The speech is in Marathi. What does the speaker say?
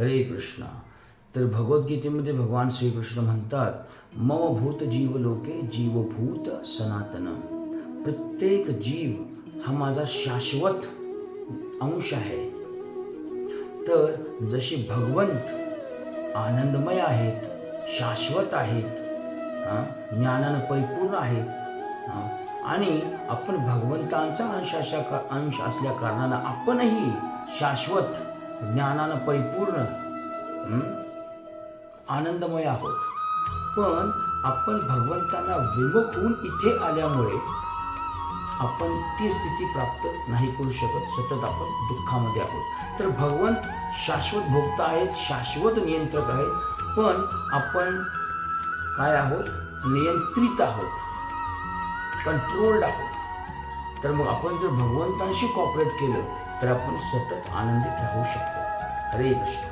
हरे कृष्ण. तर भगवद्गीतेमध्ये भगवान श्रीकृष्ण म्हणतात मम भूत जीव लोके जीवभूत सनातन प्रत्येक जीव हा माझा शाश्वत अंश आहे. तर जसे भगवंत आनंदमय आहेत शाश्वत आहेत ज्ञानानं परिपूर्ण आहेत आणि आपण भगवंतांचा अंश अशा अंश असल्या कारणानं आपणही शाश्वत ज्ञानानं परिपूर्ण आनंदमय आहोत. पण आपण भगवंतांना विमुख होऊन इथे आल्यामुळे आपण ती स्थिती प्राप्त नाही करू शकत सतत आपण दुःखामध्ये आहोत. तर भगवंत शाश्वत भोगता आहेत शाश्वत नियंत्रक आहेत पण आपण काय आहोत? नियंत्रित आहोत. कंट्रोल्ड आहोत. तर मग आपण जर भगवंतांशी कॉपरेट केलं तर आपण सतत आनंदित राहू शकतो. हरे कृष्ण.